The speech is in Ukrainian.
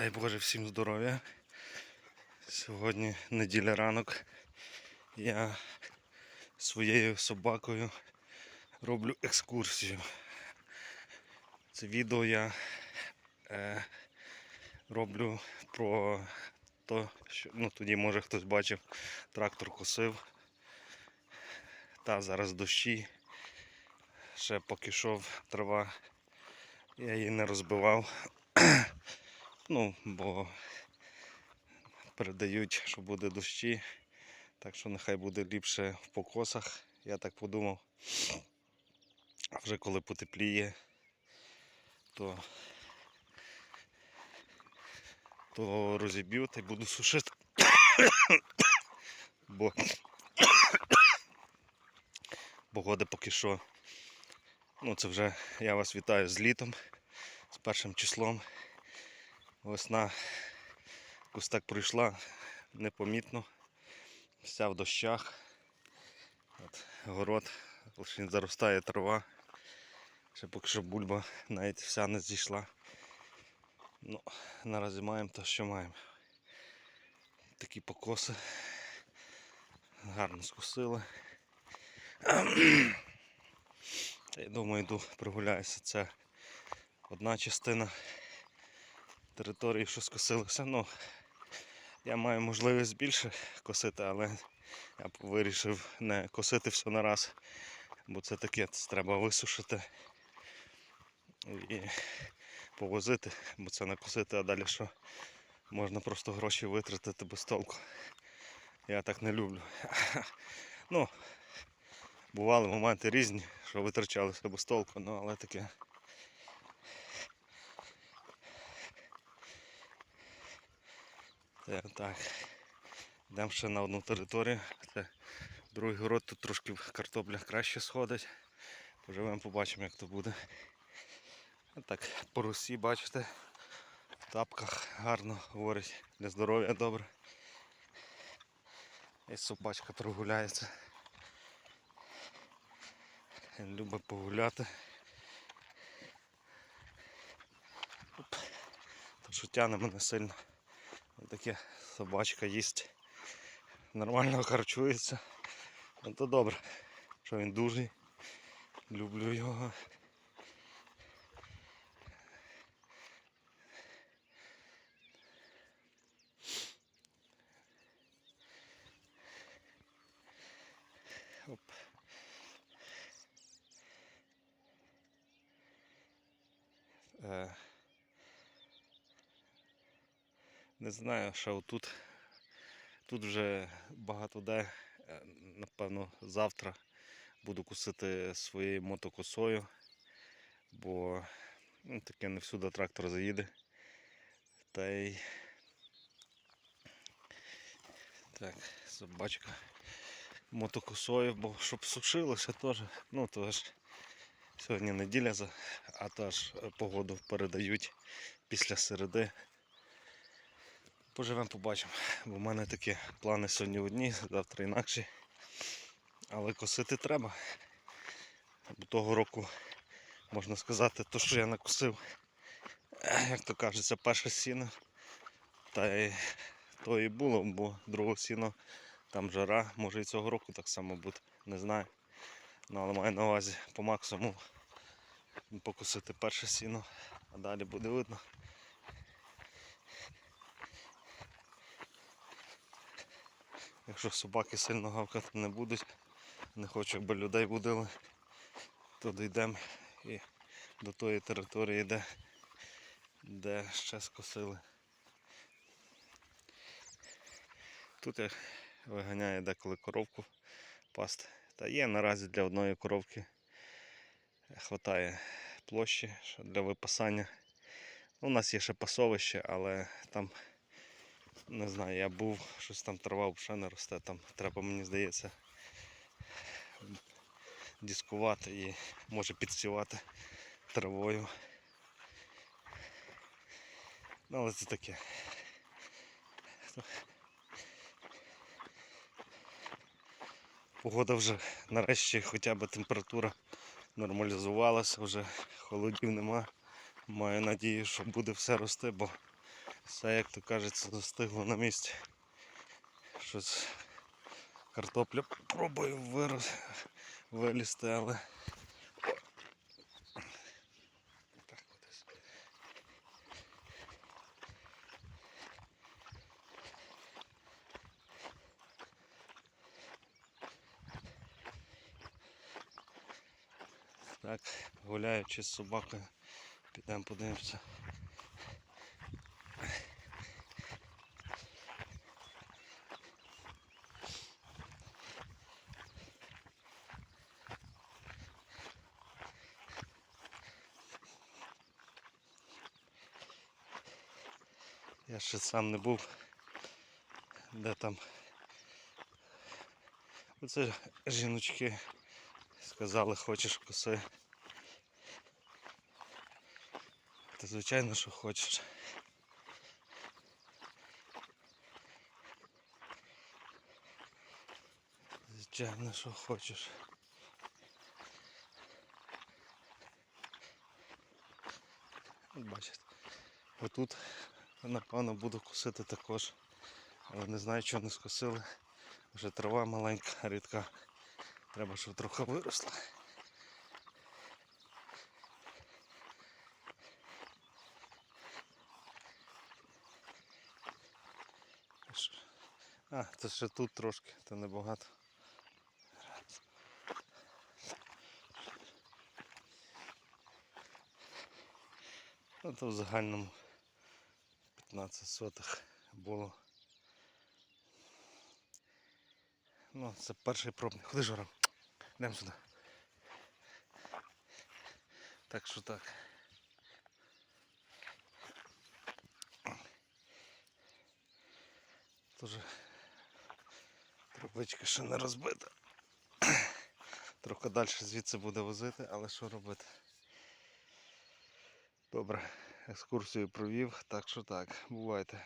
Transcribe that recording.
Дай Боже всім здоров'я. Сьогодні неділя ранок. Я своєю собакою роблю екскурсію. Це відео я е, роблю про то, що ну, тоді може хтось бачив, трактор косив. Та зараз дощі. Ще поки йшов трава, я її не розбивав. Ну, бо передають, що буде дощі, так що нехай буде ліпше в покосах, я так подумав. А вже коли потепліє, то, то розіб'ю та й буду сушити. Бо погода поки що. Ну, це вже я вас вітаю з літом, з першим числом. Весна ось так пройшла непомітно. Вся в дощах. От, город, лише заростає трава. Ще поки що бульба навіть вся не зійшла. Ну, наразі маємо те, що маємо. Такі покоси. Гарно скосили. Я думаю, йду прогуляюся. Це одна частина території, що скосилося. Ну, я маю можливість більше косити, але я вирішив не косити все на раз, бо це таке, це треба висушити і повозити, бо це не косити, а далі що можна просто гроші витратити без толку. Я так не люблю. Ну, бували моменти різні, що витрачалися без толку, ну але таке. Так. Йдемо ще на одну територію. Це другий город, тут трошки картопля краще сходить. Поживемо, побачимо, як то буде. Так, по русі, бачите, в тапках гарно говорить, для здоров'я добре. І собачка прогуляється. Любить погуляти. Оп. То що тяне мене сильно. Таке собачка їсть. Нормально харчується. Ну то добре, що він дужий. Люблю його. Оп. Е, Не знаю, що тут. Тут вже багато де. Е, Напевно, завтра буду кусити своєю мотокосою, бо ну, таке не всюди трактор заїде. Та й так, собачка мотокосою, бо щоб сушилося теж. Ну то ж сьогодні неділя, а теж погоду передають після середи. Поживемо, побачимо. Бо в мене такі плани сьогодні одні, завтра інакші. Але косити треба. Бо того року, можна сказати, то, що я накосив, як то кажеться, перше сіно. Та й то і було, бо друге сіно, там жара, може і цього року так само буде, не знаю. Ну, але маю на увазі по максимуму покосити перше сіно, а далі буде видно. Якщо собаки сильно гавкати не будуть, не хочу, аби людей будили, то дійдемо і до тої території, де, де ще скосили. Тут я виганяю деколи коровку пасти. Та є наразі для одної коровки хватає площі для випасання. У нас є ще пасовище, але там не знаю, я був, щось там трава взагалі не росте, там треба, мені здається, дискувати і може підсівати травою. Ну, але це таке. Погода вже нарешті хоча б температура нормалізувалася, вже холодів нема. Маю надію, що буде все рости, бо Все, як то кажеться, достигло на місці. Щось картопля пробую вирос, вилізти, але. Так, кудись. Так, гуляючи з собакою, підемо подивимося. Я ще сам не був, де там. Оце жіночки сказали, хочеш коси. Та звичайно, що хочеш. Звичайно, що хочеш. От бачите. Отут напевно буду косити також. Але не знаю, чого не скосили. Вже трава маленька, рідка. Треба, щоб трохи виросла. А, це ще тут трошки, то небагато. Ну то в загальному 15 сотих було. Ну, це перший пробний. Ходи жора. Йдемо сюди. Так що так. Тоже тропичка ще не розбита. Трохи далі звідси буде возити, але що робити? Добре, екскурсію провів, так що так, бувайте.